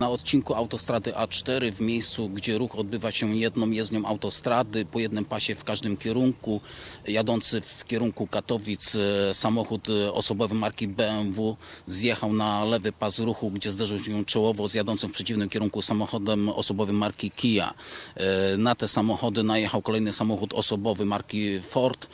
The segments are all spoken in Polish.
na odcinku autostrady A4 w miejscu, gdzie ruch odbywa się jedną jezdnią autostrady po jednym pasie w każdym kierunku. Jadący w kierunku Katowic e, samochód e, osobowy marki BMW zjechał na lewy pas ruchu, gdzie zderzył się czołowo z jadącym w przeciwnym kierunku samochodem osobowym marki Kia. E, Na te samochody najechał kolejny samochód osobowy marki Ford.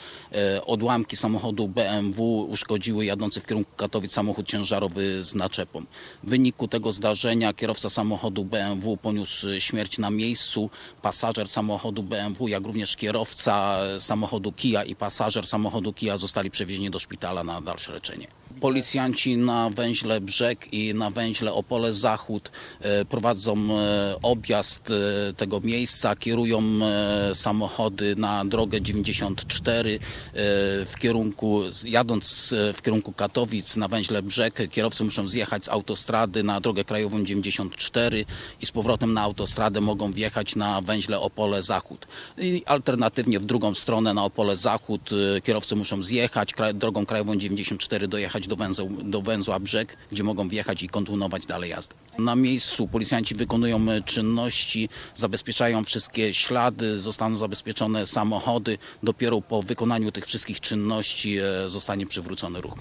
Odłamki samochodu BMW uszkodziły jadący w kierunku Katowic samochód ciężarowy z naczepą. W wyniku tego zdarzenia kierowca samochodu BMW poniósł śmierć na miejscu. Pasażer samochodu BMW, jak również kierowca samochodu Kia i pasażer samochodu Kia zostali przewiezieni do szpitala na dalsze leczenie. Policjanci na węźle Brzeg i na węźle Opole Zachód e, prowadzą e, objazd e, tego miejsca, kierują samochody na drogę 94 e, w kierunku, jadąc w kierunku Katowic na węźle Brzeg, kierowcy muszą zjechać z autostrady na drogę krajową 94 i z powrotem na autostradę mogą wjechać na węźle Opole Zachód. I alternatywnie w drugą stronę na Opole Zachód kierowcy muszą zjechać drogą krajową 94 dojechać do, węzeł, do węzła Brzeg, gdzie mogą wjechać i kontynuować dalej jazdę. Na miejscu policjanci wykonują e, czynności, zabezpieczają wszystkie ślady, zostaną zabezpieczone samochody. Dopiero po wykonaniu tych wszystkich czynności e, zostanie przywrócony ruch.